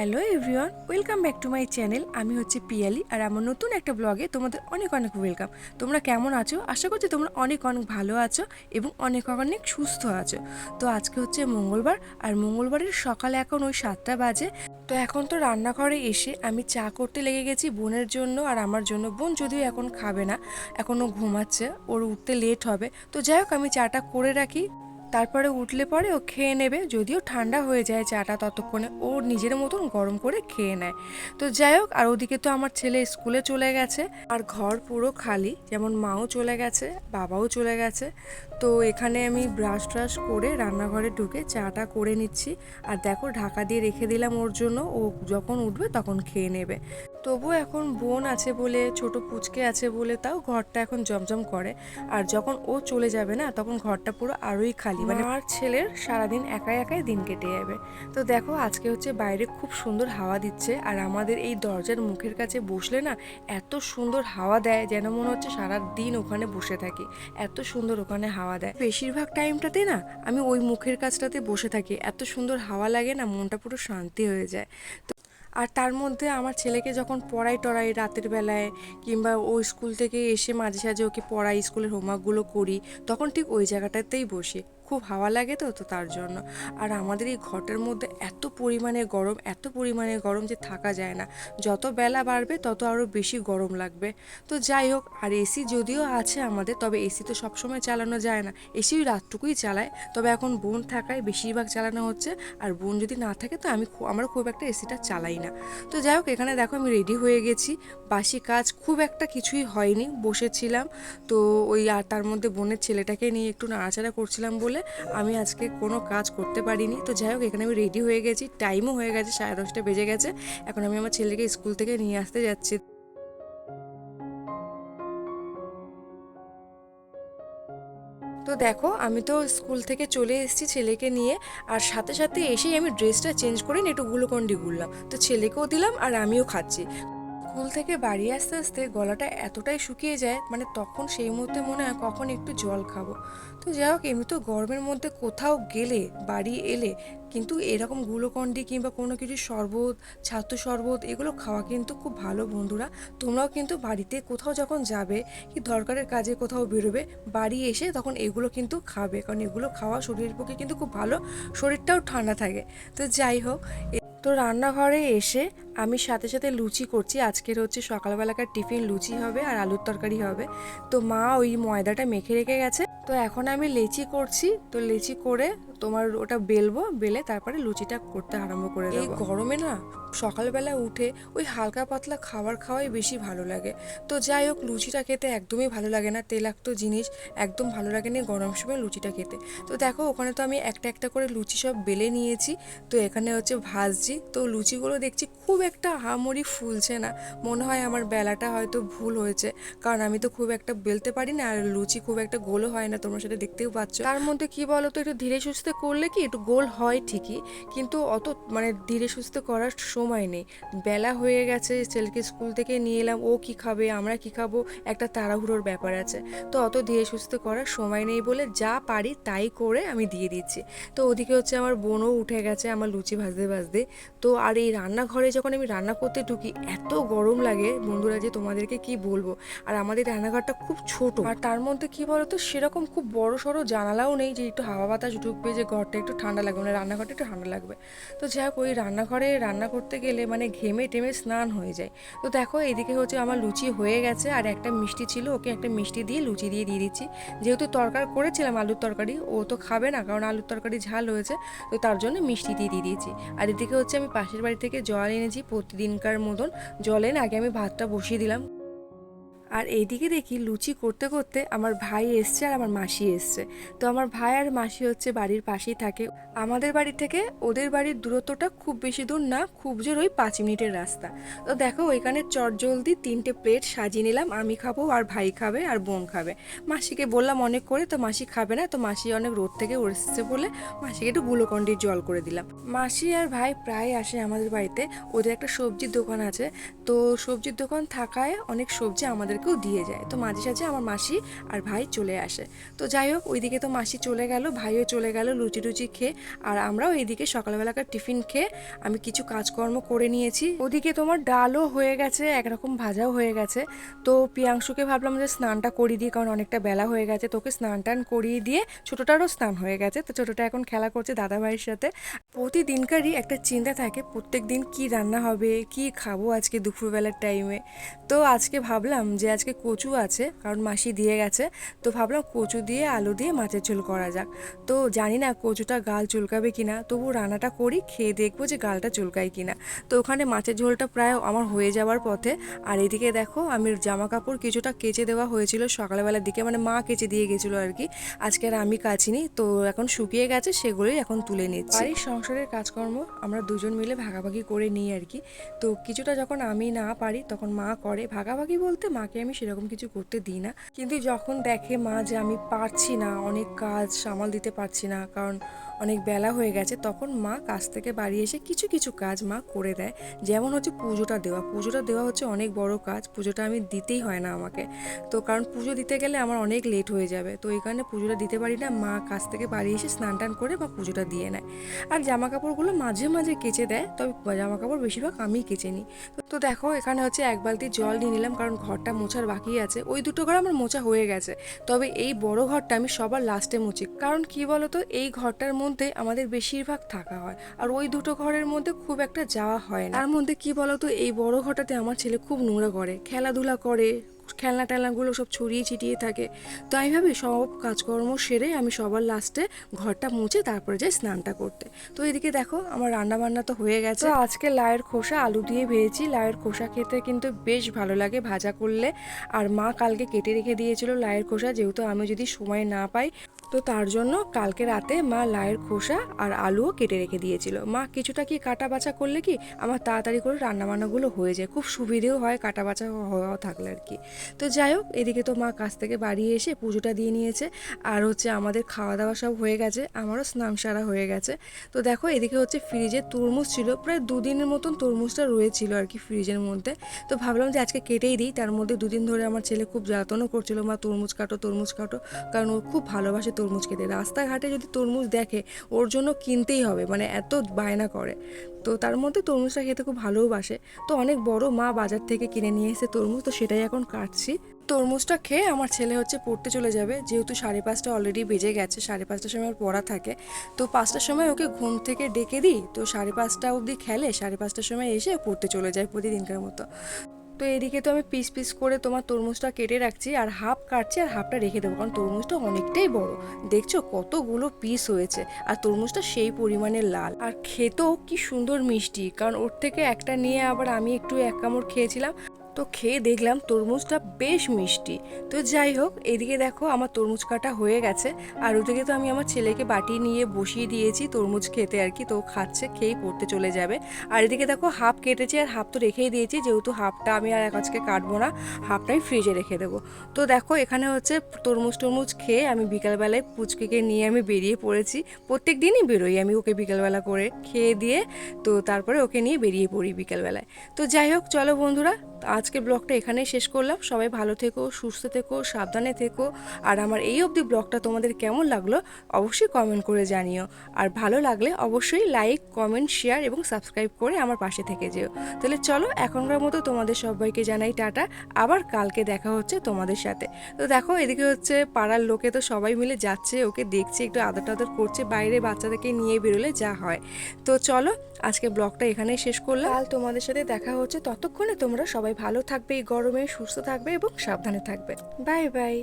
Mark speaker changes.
Speaker 1: Hello everyone, welcome back to my channel. আমি হচ্ছে পিয়ালি আর আমার নতুন একটা ব্লগে তোমাদের অনেক অনেক ওয়েলকাম। তোমরা কেমন আছো? আশা করছি তোমরা অনেক অনেক ভালো আছো এবং অনেক অনেক সুস্থ আছো। তো আজকে হচ্ছে মঙ্গলবার আর মঙ্গলবারের সকালে এখন ওই সাতটা বাজে। তো এখন তো রান্নাঘরে এসে আমি চা করতে লেগে গেছি বোনের জন্য আর আমার জন্য। বোন যদিও এখন খাবে না এখনও ঘুমাচ্ছে, ওর উঠতে লেট হবে। তো যাই হোক, আমি চাটা করে রাখি। তারপরে উঠলে পরে ও খেয়ে নেবে, যদিও ঠান্ডা হয়ে যায় চাটা ততক্ষণে। ও নিজের মতন গরম করে খেয়ে নেয়। তো যাই হোক, আর ওদিকে তো আমার ছেলে স্কুলে চলে গেছে। আর ঘর পুরো খালি, যেমন মাও চলে গেছে, বাবাও চলে গেছে। তো এখানে আমি ব্রাশ ট্রাশ করে রান্নাঘরে ঢুকে চাটা করে নিচ্ছি। আর দেখো, ঢাকা দিয়ে রেখে দিলাম ওর জন্য। ও যখন উঠবে তখন খেয়ে নেবে। তবু এখন বোন আছে বলে ছোট পুচকে আছে বলে তাও ঘরটা এখন জমজম করে। আর যখন ও চলে যাবে না তখন ঘরটা পুরো আরোই খালি। মানে আমার ছেলের সারাদিন একাই একাই দিন কেটে যাবে। তো দেখো আজকে হচ্ছে বাইরে খুব সুন্দর হাওয়া দিচ্ছে। আর আমাদের এই দরজার মুখের কাছে বসলে না এত সুন্দর হাওয়া দেয় যেন মনে হচ্ছে সারা দিন ওখানে বসে থাকি। এত সুন্দর ওখানে হাওয়া দেয়। বেশিরভাগ টাইমটাতে না আমি ওই মুখের কাছটাতে বসে থাকি। এত সুন্দর হাওয়া লাগে না মনটা পুরো শান্তি হয়ে যায়। তো আর তার মধ্যে আমার ছেলেকে যখন পড়াই টড়াই রাতের বেলায় কিংবা ও স্কুল থেকে এসে মাঝে সাঝে ওকে পড়াই, স্কুলের হোমওয়ার্কগুলো করি, তখন ঠিক ওই জায়গাটাতেই বসি। খুব হাওয়া লাগে তো তো তার জন্য। আর আমাদের এই ঘরটার মধ্যে এত পরিমাণে গরম, এত পরিমাণে গরম যে থাকা যায় না। যত বেলা বাড়বে, তত আরও বেশি গরম লাগবে। তো যাই হোক, আর এসি যদিও আছে আমাদের, তবে এসি তো সবসময় চালানো যায় না। এসি ওই রাতটুকুই চালায়, তবে এখন বোন থাকায় বেশিরভাগ চালানো হচ্ছে। আর বোন যদি না থাকে, তো আমি আমরা খুব একটা এসিটা চালাই না। তো যাই হোক, এখানে দেখো আমি রেডি হয়ে গেছি। বাসি কাজ খুব একটা কিছুই হয়নি, বসেছিলাম। তো ওই আর তার মধ্যে বোনের ছেলেটাকে নিয়ে একটু নাড়াচাড়া করছিলাম বলে আমি আজকে কোনো কাজ করতে পারিনি। তো যাই হোক, এখানে আমি রেডি হয়ে গেছি। টাইমও হয়ে গেছে, সাড়ে দশটা বেজে গেছে। এখন আমি আমার ছেলেকে স্কুল থেকে নিয়ে আসতে যাচ্ছি। তো দেখো, আমি তো স্কুল থেকে চলে এসেছি ছেলেকে নিয়ে। আর সাথে সাথে এসেই আমি ড্রেসটা চেঞ্জ করে একটু গ্লুকন্ডি গুললাম। তো ছেলেকেও দিলাম আর আমিও খাচ্ছি। স্কুল থেকে বাড়ি আসতে আসতে গলাটা এতটাই শুকিয়ে যায় মানে তখন সেই মুহূর্তে মনে হয় কখন একটু জল খাব। তো যাই হোক, এমনি তো গরমের মধ্যে কোথাও গেলে, বাড়ি এলে কিন্তু এরকম গ্লুকন্ডি কিংবা কোনো কিছু শরবত, ছাতু শরবত এগুলো খাওয়া কিন্তু খুব ভালো বন্ধুরা। তোমরাও কিন্তু বাড়িতে কোথাও যখন যাবে, কি দরকারের কাজে কোথাও বেরোবে, বাড়ি এসে তখন এগুলো কিন্তু খাবে। কারণ এগুলো খাওয়া শরীরের পক্ষে কিন্তু খুব ভালো, শরীরটাও ঠান্ডা থাকে। তো যাই হোক তো রান্নাঘরে এসে আমি সাথে সাথে লুচি করছি। আজকের হচ্ছে সকালবেলাকার টিফিন লুচি হবে আর আলুর তরকারি হবে। তো মা ওই ময়দাটা মেখে রেখে গেছে। তো এখন আমি লেচি করছি। তো লেচি করে তোমার ওটা বেলবো বেলে তারপরে লুচিটা করতে আরম্ভ করে এই গরমে না সকালবেলা উঠে ওই হালকা পাতলা খাবার খাওয়াই বেশি ভালো লাগে। তো যাই হোক লুচিটা খেতে একদমই ভালো লাগে না। তেলাক্ত জিনিস একদম ভালো লাগে না গরম সময় লুচিটা খেতে। তো দেখো ওখানে তো আমি একটা একটা করে লুচি সব বেলে নিয়েছি। তো এখানে হচ্ছে ভাজছি। তো লুচিগুলো দেখছি খুব একটা হামড়ি ফুলছে না। মনে হয় আমার বেলাটা হয়তো ভুল হয়েছে। কারণ আমি তো খুব একটা বেলতে পারি না, আর লুচি খুব একটা গোলও হয় না তোমরা সেটা দেখতেও পাচ্ছ। তার মধ্যে কি বলো তো একটু ধীরে সুস্থে করলে কি একটু গোল হয় ঠিকই, কিন্তু অত মানে ধীরে সুস্থে করার সময় নেই। বেলা হয়ে গেছে, ছেলেকে স্কুল থেকে নিয়ে এলাম, ও কি খাবে, আমরা কি খাব, একটা তাড়াহুড়োর ব্যাপার আছে। তো অত ধীরে সুস্থে করার সময় নেই বলে যা পারি তাই করে আমি দিয়ে দিচ্ছি। তো ওদিকে হচ্ছে আমার বোনও উঠে গেছে আমার লুচি ভাজতে ভাজতে। তো আর এই রান্নাঘরে যখন রান্না করতে ঢুকি, এত গরম লাগে বন্ধুরা যে তোমাদেরকে কি বলব? আর আমাদের রান্নাঘরটা খুব ছোট। আর তার মধ্যে কি বলতো? সেরকম খুব বড় সড়ো জানালাও নেই যে একটু হাওয়া বাতাস ঢুকবে, যে ঘরটা একটু ঠান্ডা লাগবে মানে রান্নাঘরটা একটু ঠান্ডা লাগবে। তো যাই হোক, ওই রান্নাঘরে রান্না করতে গেলে মানে ঘেমে টেমে স্নান হয়ে যায়। তো দেখো, এদিকে হচ্ছে আমার লুচি হয়ে গেছে, আর একটা মিষ্টি ছিল, ওকে একটা মিষ্টি দিয়ে লুচি দিয়ে দিয়ে দিচ্ছি। যেহেতু তরকার করেছিলাম আলুর তরকারি, ও তো খাবে না, কারণ আলুর তরকারি ঝাল হয়েছে, তো তার জন্য মিষ্টি দিয়ে দিয়ে দিয়েছি। আর এদিকে হচ্ছে আমি পাশের বাড়ি থেকে জল এনেছি প্রতিদিনকার মতন জলের আগে আমি ভাতটা বসিয়ে দিলাম। আর এইদিকে দেখি লুচি করতে করতে আমার ভাই এসছে আর আমার মাসি এসছে। তো আমার ভাই আর মাসি হচ্ছে বাড়ির পাশেই থাকে। আমাদের বাড়ি থেকে ওদের বাড়ির দূরত্বটা খুব বেশি দূর না, খুব জোর ওই পাঁচ মিনিটের রাস্তা। তো দেখো ওইখানে চটজলদি তিনটে প্লেট সাজিয়ে নিলাম, আমি খাব আর ভাই খাবে আর বোন খাবে। মাসিকে বললাম অনেক করে, তো মাসি খাবে না? তো মাসি অনেক রোদ থেকে এসছে বলে মাসিকে একটু গ্লুকন্ডির জল করে দিলাম। মাসি আর ভাই প্রায় আসে আমাদের বাড়িতে। ওদের একটা সবজির দোকান আছে। তো সবজির দোকান থাকায় অনেক সবজি আমাদের ওদেরকেও দিয়ে যায়। তো মাঝে সাঝে আমার মাসি আর ভাই চলে আসে। তো যাই হোক, ওইদিকে তো মাসি চলে গেল, ভাইও চলে গেল লুচি টুচি খেয়ে। আর আমরাও এইদিকে সকালবেলাকার টিফিন খেয়ে আমি কিছু কাজকর্ম করে নিয়েছি। ওদিকে তোমার ডালও হয়ে গেছে, একরকম ভাজাও হয়ে গেছে। তো পিয়াংশুকে ভাবলাম যে স্নানটা করিয়ে দিই, কারণ অনেকটা বেলা হয়ে গেছে। তোকে স্নান টান করিয়ে দিয়ে ছোটোটারও স্নান হয়ে গেছে। তো ছোটোটা এখন খেলা করছে দাদা ভাইয়ের সাথে। প্রতিদিনকারই একটা চিন্তা থাকে প্রত্যেক দিন কী রান্না হবে, কি খাব আজকে দুপুরবেলার টাইমে তো আজকে ভাবলাম যে আজকে কচু আছে, কারণ মাসি দিয়ে গেছে। তো ভাবলাম কচু দিয়ে, আলু দিয়ে মাছের ঝোল করা যাক। তো জানি না কচুটা গাল চুলকাবে কিনা, তবু রান্নাটা করি, খেয়ে দেখব যে গালটা চুলকায় কিনা। তো ওখানে মাছের ঝোলটা প্রায় আমার হয়ে যাওয়ার পথে। আর এদিকে দেখো, আমি জামা কাপড় কিছুটা কেচে দেওয়া হয়েছিল সকালবেলার দিকে মানে মা কেচে দিয়ে গেছিল আর কি। আজকে আর আমি কাচিনি, তো এখন শুকিয়ে গেছে, সেগুলোই এখন তুলে নিচ্ছি। বাড়ির সংসারের কাজকর্ম আমরা দুজন মিলে ভাগাভাগি করে নিই আর কি। তো কিছুটা যখন আমি না পারি, তখন মা করে। ভাগাভাগি বলতে মাকে আমি সেরকম কিছু করতে দিই না। কিন্তু যখন দেখে মা যে আমি পারছি না, অনেক কাজ সামাল দিতে পারছি না, কারণ অনেক বেলা হয়ে গেছে, তখন মা কাজ থেকে বাড়ি এসে কিছু কিছু কাজ মা করে দেয়। যেমন হচ্ছে পুজোটা দেওয়া। পুজোটা দেওয়া হচ্ছে অনেক বড় কাজ, পুজোটা আমি দিতেই হয় না আমাকে। তো কারণ পুজো দিতে গেলে আমার অনেক লেট হয়ে যাবে। তো এই কারণে পুজোটা দিতে পারি না। মা কাজ থেকে বাড়ি এসে স্নান টান করে বা পুজোটা দিয়ে নেয়। আর জামা কাপড়গুলো মাঝে মাঝে কেচে দেয়, তবে জামা কাপড় বেশিরভাগ আমিই কেচে নিই। তো- দেখো, এখানে হচ্ছে এক বালতি জল নিয়ে নিলাম, কারণ ঘরটা মোছার বাকি আছে। ওই দুটো ঘর আমার মোছা হয়ে গেছে। তবে এই বড় ঘরটা আমি সবার লাস্টে মুছি। কারণ কি বলতো, এই ঘরটার মধ্যে আমাদের বেশিরভাগ থাকা হয়। আর ওই দুটো ঘরের মধ্যে খুব একটা যাওয়া হয় না। তার মধ্যে কি বলতো, এই বড় ঘরটাতে আমার ছেলে খুব নোংরা করে। খেলাধুলা করে, খেলনা টেলনাগুলো সব ছড়িয়ে ছিটিয়ে থাকে। তো আমি ভাবি, সব কাজকর্ম সেরে আমি সবার লাস্টে ঘরটা মুছে তারপরে যাই স্নানটা করতে। তো এদিকে দেখো, আমার রান্না বান্না তো হয়ে গেছে। আজকে লায়ের খোসা আলু দিয়ে ভেজেছি। লায়ের খোসা খেতে কিন্তু বেশ ভালো লাগে ভাজা করলে। আর মা কালকে কেটে রেখে দিয়েছিল লায়ের খোসা, যেহেতু আমি যদি সময় না পাই তো তার জন্য কালকে রাতে মা লায়ের খোসা আর আলুও কেটে রেখে দিয়েছিল। মা, কিছুটা কি কাটা বাছা করলে কি? আমার তাড়াতাড়ি করে রান্নাবান্নাগুলো হয়ে যায়। খুব সুবিধেও হয় কাটা বাছা হওয়া থাকলে আর কি। তো যাই হোক, এদিকে তো মা কাছ থেকে বাড়ি এসে পুজোটা দিয়ে নিয়েছে। আর হচ্ছে আমাদের খাওয়া দাওয়া সব হয়ে গেছে। আমারও স্নান সারা হয়ে গেছে। তো দেখো, এদিকে হচ্ছে ফ্রিজে তরমুজ ছিল। প্রায় দুদিনের মতন তরমুজটা রয়েছিল আর কি ফ্রিজের মধ্যে। তো ভাবলাম যে আজকে কেটেই দিই। তার মধ্যে দুদিন ধরে আমার ছেলে খুব যাতনও করছিল। মা, তরমুজ কাটো তরমুজ কাটো। কারণ ও খুব ভালোবাসে তরমুজ খেতে। রাস্তাঘাটে যদি তরমুজ দেখে, ওর জন্য কিনতেই হবে মানে এত বায়না করে। তো তার মধ্যে তরমুজটা খেতে খুব ভালোবাসে তো অনেক বড় মা বাজার থেকে কিনে নিয়ে এসে তরমুজ, তো সেটাই এখন কাটছি। তরমুজটা খেয়ে আমার ছেলে হচ্ছে পড়তে চলে যাবে, যেহেতু সাড়ে পাঁচটা অলরেডি বেজে গেছে, সাড়ে পাঁচটার সময় পড়া থাকে। তো পাঁচটার সময় ওকে ঘুম থেকে ডেকে দিই, তো সাড়ে পাঁচটা অবধি খেলে, সাড়ে পাঁচটার সময় এসে পড়তে চলে যায় প্রতিদিনকার মতো। তো এদিকে তো আমি পিস পিস করে তোমার তরমুজটা কেটে রাখছি, আর হাফ কাটছি আর হাফটা রেখে দেবো, কারণ তরমুজটা অনেকটাই বড়। দেখছ কতগুলো পিস হয়েছে, আর তরমুজটা সেই পরিমাণে লাল। আর খেতেও কি সুন্দর মিষ্টি, কারণ ওর থেকে একটা নিয়ে আবার আমি একটু এক কামড় খেয়েছিলাম। তো খেয়ে দেখলাম তরমুজটা বেশ মিষ্টি। তো যাই হোক, এদিকে দেখো আমার তরমুজ কাটা হয়ে গেছে। আর ওদিকে তো আমি আমার ছেলেকে বাটি নিয়ে বসিয়ে দিয়েছি তরমুজ খেতে আর কি। তো খাচ্ছে, খেয়েই পড়তে চলে যাবে। আর এদিকে দেখো হাফ কেটেছি আর হাফ তো রেখেই দিয়েছি। যেহেতু হাফটা আমি আর এক আজকে কাটবো না, হাফটাই ফ্রিজে রেখে দেবো। তো দেখো এখানে হচ্ছে তরমুজ টরমুজ খেয়ে আমি বিকালবেলায় পুচকিকে নিয়ে আমি বেরিয়ে পড়েছি। প্রত্যেক দিনই বেরোই আমি ওকে বিকালবেলা করে খেয়ে দিয়ে, তো তারপরে ওকে নিয়ে বেরিয়ে পড়ি বিকালবেলায়। তো যাই হোক, চলো বন্ধুরা আজকে ব্লগটা এখানেই শেষ করলাম। সবাই ভালো থেকো, সুস্থ থেকো, সাবধানে থেকো। আর আমার এই অবধি ব্লগটা তোমাদের কেমন লাগল অবশ্যই কমেন্ট করে জানিও। আর ভালো লাগলে অবশ্যই লাইক কমেন্ট শেয়ার এবং সাবস্ক্রাইব করে আমার পাশে থেকে যেও। তাহলে চলো এখনকার মতো তোমাদের সবাইকে জানাই টাটা। আবার কালকে দেখা হচ্ছে তোমাদের সাথে। তো দেখো এদিকে হচ্ছে পাড়ার লোকে তো সবাই মিলে যাচ্ছে, ওকে দেখছে, একটু আদর টাদর করছে, বাইরে বাচ্চাদেরকে নিয়ে বেরোলে যা হয়। তো চলো আজকে ব্লগটা এখানেই শেষ করলাম। কাল তোমাদের সাথে দেখা হচ্ছে, ততক্ষণে তোমরা সবাই ভালো থাকবে এই গরমে সুস্থ থাকবে এবং সাবধানে থাকবে। Bye bye.